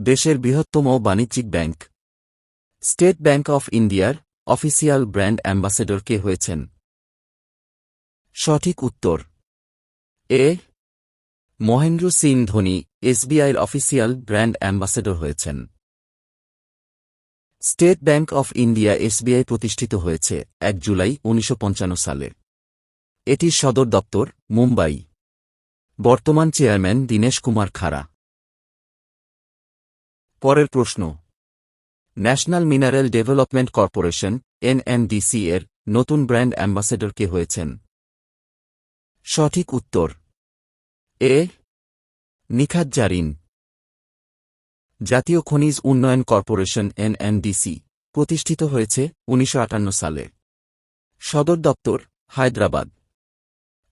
দেশের বৃহত্তম বাণিজ্যিক ব্যাংক। স্টেট ব্যাংক অফ ইন্ডিয়ার অফিসিয়াল ব্র্যান্ড অ্যাম্বাসেডর কে হয়েছেন? সঠিক উত্তর। এ. মহেন্দ্র সিং ধোনি, এসবিআইয়ের অফিসিয়াল ব্র্যান্ড অ্যাম্বাসেডর হয়েছেন। State bank of India SBI প্রতিষ্ঠিত হয়েছে এক জুলাই উনিশশো পঞ্চান্ন সালে। এটির সদর দপ্তর মুম্বাই। বর্তমান চেয়ারম্যান দীনেশ কুমার খাড়া। পরের প্রশ্ন। National mineral development corporation, NNDC এর নতুন ব্র্যান্ড অ্যাম্বাসেডর কে হয়েছেন? সঠিক উত্তর। এ. নিখাত জারিন। জাতীয় খনিজ উন্নয়ন কর্পোরেশন, এনএনডিসি, প্রতিষ্ঠিত হয়েছে উনিশশো আটান্ন সালে। সদর দপ্তর, হায়দ্রাবাদ।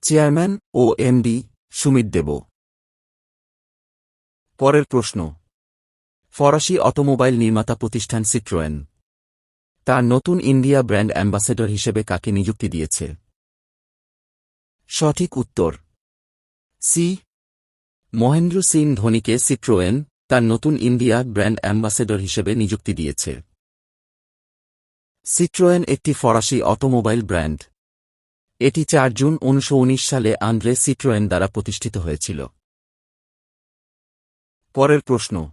চেয়ারম্যান ও এমডি সুমিত দেব। পরের প্রশ্ন। ফরাসি অটোমোবাইল নির্মাতা প্রতিষ্ঠান সিট্রোয়েন। তার নতুন ইন্ডিয়া ব্র্যান্ড অ্যাম্বাসেডর হিসেবে কাকে নিযুক্তি দিয়েছে? সঠিক উত্তর। সি। মহেন্দ্র সিং ধোনিকে সিট্রোয়েন তার নতুন ইন্ডিয়া ব্র্যান্ড অ্যাম্বাসেডর হিসেবে নিযুক্তি দিয়েছে। সিট্রোয়েন একটি ফরাসি অটোমোবাইল ব্র্যান্ড। এটি চার জুন উনিশশো উনিশ সালে আন্দ্রে সিট্রোয়েন দ্বারা প্রতিষ্ঠিত হয়েছিল। পরের প্রশ্ন।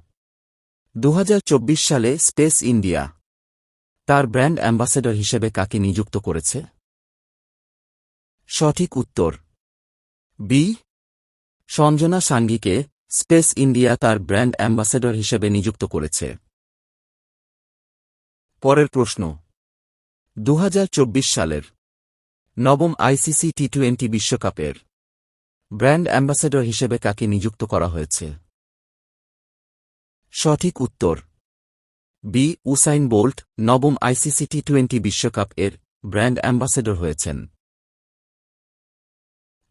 দু হাজার চব্বিশ সালে স্পেস ইন্ডিয়া তার ব্র্যান্ড অ্যাম্বাসেডর হিসেবে কাকে নিযুক্ত করেছে? সঠিক উত্তর। বি. সঞ্জনা সাঙ্গিকে স্পেস ইন্ডিয়া তার ব্র্যান্ড অ্যাম্বাসেডর হিসেবে নিযুক্ত করেছে। পরের প্রশ্ন। দু হাজার চব্বিশ সালের নবম আইসিসি টি টোয়েন্টি বিশ্বকাপের ব্র্যান্ড অ্যাম্বাসেডর হিসেবে কাকে নিযুক্ত করা হয়েছে? সঠিক উত্তর। বি. উসাইন বোল্ট, নবম আইসিসি টি টোয়েন্টি বিশ্বকাপ এর ব্র্যান্ড অ্যাম্বাসেডর হয়েছেন।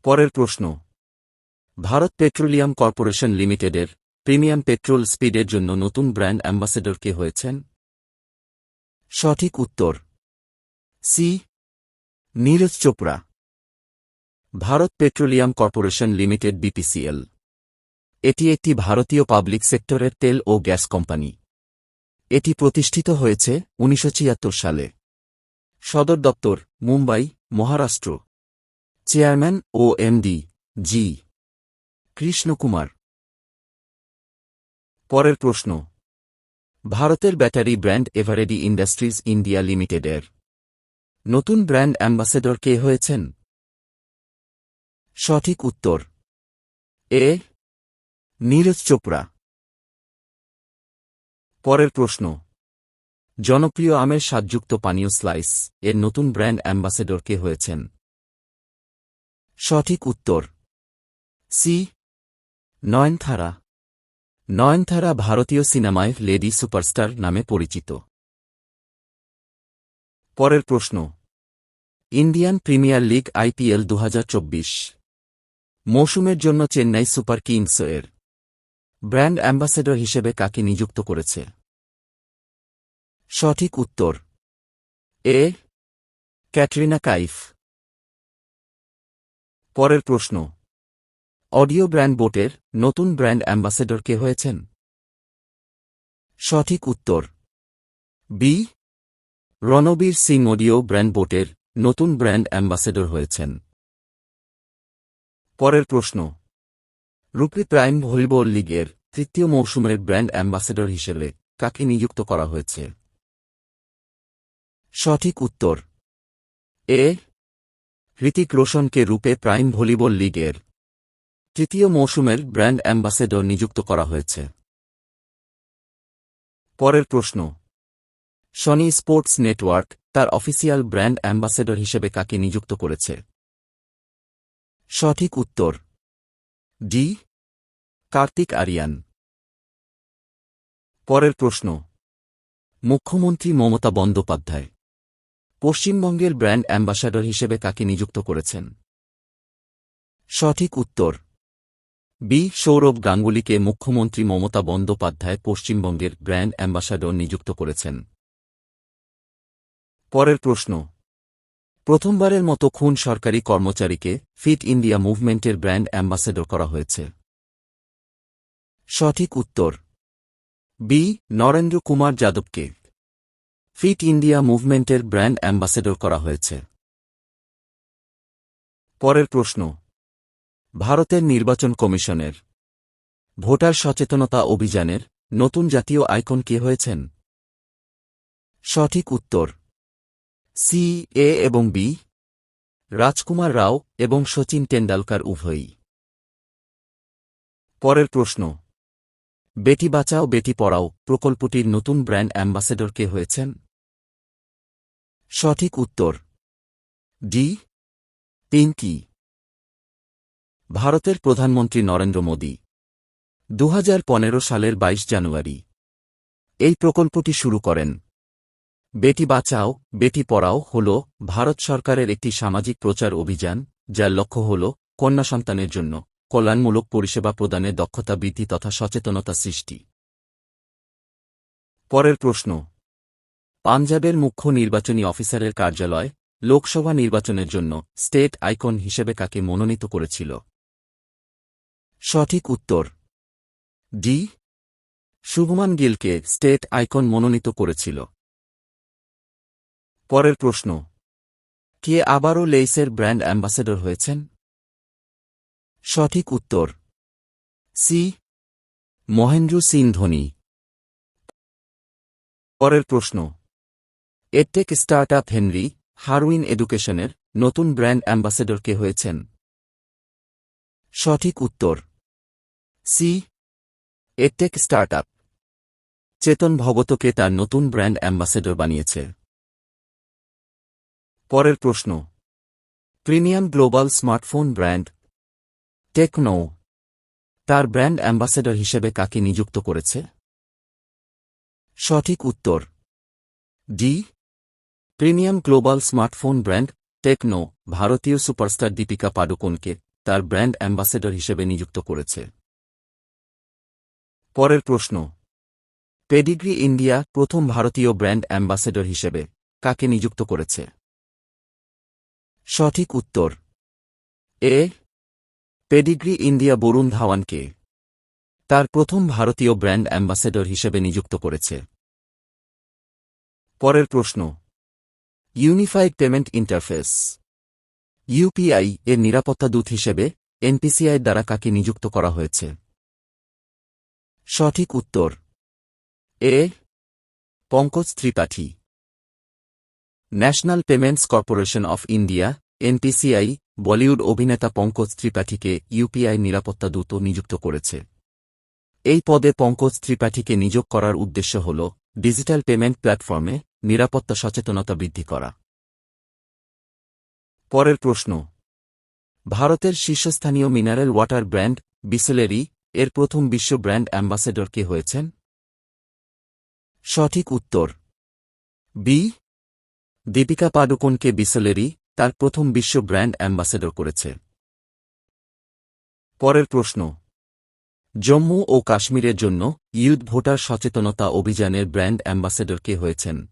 পরের প্রশ্ন। ভারত পেট্রোলিয়াম কর্পোরেশন লিমিটেডের প্রিমিয়াম পেট্রোল স্পিডের জন্য নতুন ব্র্যান্ড অ্যাম্বাসেডর কে হয়েছেন? সঠিক উত্তর। C. Neeraj Chopra. Bharat petroleum corporation limited BPCL এটি একটি ভারতীয় পাবলিক সেক্টরের তেল ও গ্যাস কোম্পানি। এটি প্রতিষ্ঠিত হয়েছে উনিশশো ছিয়াত্তর সালে। সদর দপ্তর, মুম্বাই, মহারাষ্ট্র। চেয়ারম্যান ও এমডি, জি। কৃষ্ণকুমার। পরের প্রশ্ন। ভারতের battery brand Eveready industries India লিমিটেডের। নতুন ব্র্যান্ড অ্যাম্বাসেডর কে হয়েছেন? সঠিক উত্তর। এ নীরজ চোপড়া। পরের প্রশ্ন। জনপ্রিয় আমের স্বাদযুক্ত পানীয় স্লাইস, এর নতুন ব্র্যান্ড অ্যাম্বাসেডর কে হয়েছেন? সঠিক উত্তর। সি। নয়নথারা নয়নথারা ভারতীয় সিনেমায় লেডি সুপারস্টার নামে পরিচিত। পরের প্রশ্ন। ইন্ডিয়ান প্রিমিয়ার লিগ আইপিএল দু হাজার চব্বিশ। মৌসুমের জন্য চেন্নাই সুপার কিংস এর ব্র্যান্ড অ্যাম্বাসেডর হিসেবে কাকে নিযুক্ত করেছে? সঠিক উত্তর। এ. ক্যাটরিনা কাইফ। পরের প্রশ্ন। অডিও ব্র্যান্ড বোটের নতুন ব্র্যান্ড অ্যাম্বাসেডর কে হয়েছেন? সঠিক উত্তর। B. Ranveer Singh audio brand বোটের নতুন ব্র্যান্ড অ্যাম্বাসেডর হয়েছেন। পরের প্রশ্ন। রুপি প্রাইম ভলিবল লিগের তৃতীয় মৌসুমের ব্র্যান্ড অ্যাম্বাসেডর হিসেবে কাকে নিযুক্ত করা হয়েছে? সঠিক উত্তর। এ. হৃতিক রোশনকে রূপে প্রাইম ভলিবল লিগের তৃতীয় মৌসুমের ব্র্যান্ড অ্যাম্বাসেডর নিযুক্ত করা হয়েছে। পরের প্রশ্ন। সনি স্পোর্টস নেটওয়ার্ক তার অফিসিয়াল ব্র্যান্ড অ্যাম্বাসেডর হিসেবে কাকে নিযুক্ত করেছে? সঠিক উত্তর। ডি. কার্তিক আরিয়ান। পরের প্রশ্ন। মুখ্যমন্ত্রী মমতা বন্দ্যোপাধ্যায়। পশ্চিমবঙ্গের ব্র্যান্ড অ্যাম্বাসাডর হিসেবে কাকে নিযুক্ত করেছেন? সঠিক উত্তর। বি. সৌরভ গাঙ্গুলিকে মুখ্যমন্ত্রী মমতা বন্দ্যোপাধ্যায় পশ্চিমবঙ্গের ব্র্যান্ড অ্যাম্বাসাডর নিযুক্ত করেছেন। পরের প্রশ্ন। প্রথমবারের মতো খুন সরকারি কর্মচারীকে ফিট ইন্ডিয়া মুভমেন্টের ব্র্যান্ড অ্যাম্বাসেডর করা হয়েছে। সঠিক উত্তর। বি. নরেন্দ্র কুমার যাদবকে ফিট ইন্ডিয়া মুভমেন্টের ব্র্যান্ড অ্যাম্বাসেডর করা হয়েছে। পরের প্রশ্ন। ভারতের নির্বাচন কমিশনের ভোটার সচেতনতা অভিযানের নতুন জাতীয় আইকন কে হয়েছেন? সঠিক উত্তর। সি, এ এবং বি। রাজকুমার রাও এবং সচিন টেন্ডালকার উভয়ই। পরের প্রশ্ন। বেটি বাঁচাও, বেটি পড়াও, প্রকল্পটির নতুন ব্র্যান্ড অ্যাম্বাসেডর কে হয়েছেন? সঠিক উত্তর। ডি পিঙ্কি। ভারতের প্রধানমন্ত্রী নরেন্দ্র মোদী। দু হাজার পনেরো সালের ২২ জানুয়ারি। এই প্রকল্পটি শুরু করেন। বেটি বাঁচাও, বেটি পড়াও হল ভারত সরকারের একটি সামাজিক প্রচার অভিযান, যার লক্ষ্য হল কন্যা সন্তানের জন্য। কল্যাণমূলক পরিষেবা প্রদানে দক্ষতা, বৃদ্ধি তথা সচেতনতা সৃষ্টি। পরের প্রশ্ন। পাঞ্জাবের মুখ্য নির্বাচনী অফিসারের কার্যালয় লোকসভা নির্বাচনের জন্য স্টেট আইকন হিসেবে কাকে মনোনীত করেছিল? সঠিক উত্তর। ডি। শুভমান গিলকে স্টেট আইকন মনোনীত করেছিল। পরের প্রশ্ন। কে আবারও লেইসের ব্র্যান্ড অ্যাম্বাসেডর হয়েছেন? সঠিক উত্তর। সি। মহেন্দ্র সিং ধোনি। পরের প্রশ্ন। এডটেক স্টার্টআপ হেনরি হারউইন এডুকেশনের নতুন ব্র্যান্ড অ্যাম্বাসেডর কে হয়েছেন? সঠিক উত্তর। সি। Edtech startup. চেতন ভগতকে তার নতুন ব্র্যান্ড অ্যাম্বাসেডর বানিয়েছে। পরের প্রশ্ন। Premium global smartphone brand Tecno, তার ব্র্যান্ড অ্যাম্বাসেডর হিসেবে কাকে নিযুক্ত করেছে? সঠিক উত্তর D premium global smartphone brand Tecno, ভারতীয় সুপারস্টার দীপিকা পাডুকোনকে তার ব্র্যান্ড অ্যাম্বাসেডর হিসেবে নিযুক্ত করেছে। পরের প্রশ্ন, পেডিগ্রি ইন্ডিয়া প্রথম ভারতীয় ব্র্যান্ড অ্যাম্বাসেডর হিসেবে কাকে নিযুক্ত করেছে? সঠিক উত্তর, এ পেডিগ্রি ইন্ডিয়া বরুণ ধাওয়ানকে তার প্রথম ভারতীয় ব্র্যান্ড অ্যাম্বাসেডর হিসেবে নিযুক্ত করেছে। পরের প্রশ্ন। Unified payment interface. ইউপিআই এর নিরাপত্তা দূত হিসেবে এনপিসিআই দ্বারা কাকে নিযুক্ত করা হয়েছে? সঠিক উত্তর। A. Pankaj Tripathi. National payments corporation of India NPCI Bollywood অভিনেতা পঙ্কজ ত্রিপাঠীকে ইউপিআই নিরাপত্তা দূত নিযুক্ত করেছে। এই পদে পঙ্কজ ত্রিপাঠীকে নিযোগ করার উদ্দেশ্য হল ডিজিটাল পেমেন্ট প্ল্যাটফর্মে নিরাপত্তা সচেতনতা বৃদ্ধি করা। পরের প্রশ্ন। ভারতের শীর্ষস্থানীয় মিনারেল ওয়াটার ব্র্যান্ড বিসেলেরি এর প্রথম বিশ্ব ব্র্যান্ড অ্যাম্বাসেডর কে হয়েছেন? সঠিক উত্তর। বি। দীপিকা পাডুকোনকে বিসেলেরি তার প্রথম বিশ্ব ব্র্যান্ড অ্যাম্বাসেডর করেছে। পরের প্রশ্ন। জম্মু ও কাশ্মীরের জন্য ইউথ ভোটার সচেতনতা অভিযানের ব্র্যান্ড অ্যাম্বাসেডর কে হয়েছেন?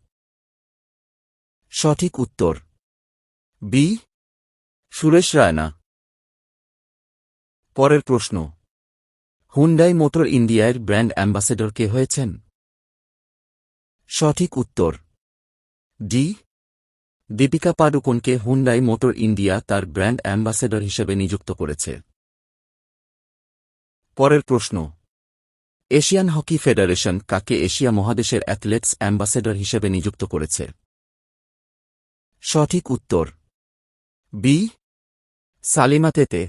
সঠিক উত্তর। বি. সুরেশ রায়না। পরের প্রশ্ন। হুন্ডাই মোটর ইন্ডিয়ার ব্র্যান্ড অ্যাম্বাসেডর কে হয়েছেন? সঠিক উত্তর। ডি. দীপিকা পাডুকোনকে হুন্ডাই মোটর ইন্ডিয়া তার ব্র্যান্ড অ্যাম্বাসেডর হিসেবে নিযুক্ত করেছে। পরের প্রশ্ন। এশিয়ান হকি ফেডারেশন কাকে এশিয়া মহাদেশের অ্যাথলেটস অ্যাম্বাসেডর হিসেবে নিযুক্ত করেছে? সঠিক উত্তর। বি. সালিমাতেতে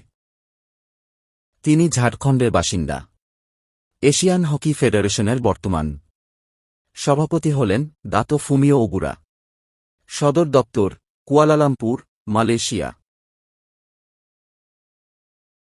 তিনি ঝাড়খণ্ডের বাসিন্দা। এশিয়ান হকি ফেডারেশনের বর্তমান সভাপতি হলেন দাতো ফুমিও ওগুরা। সদর দপ্তর কুয়ালালামপুর মালয়েশিয়া।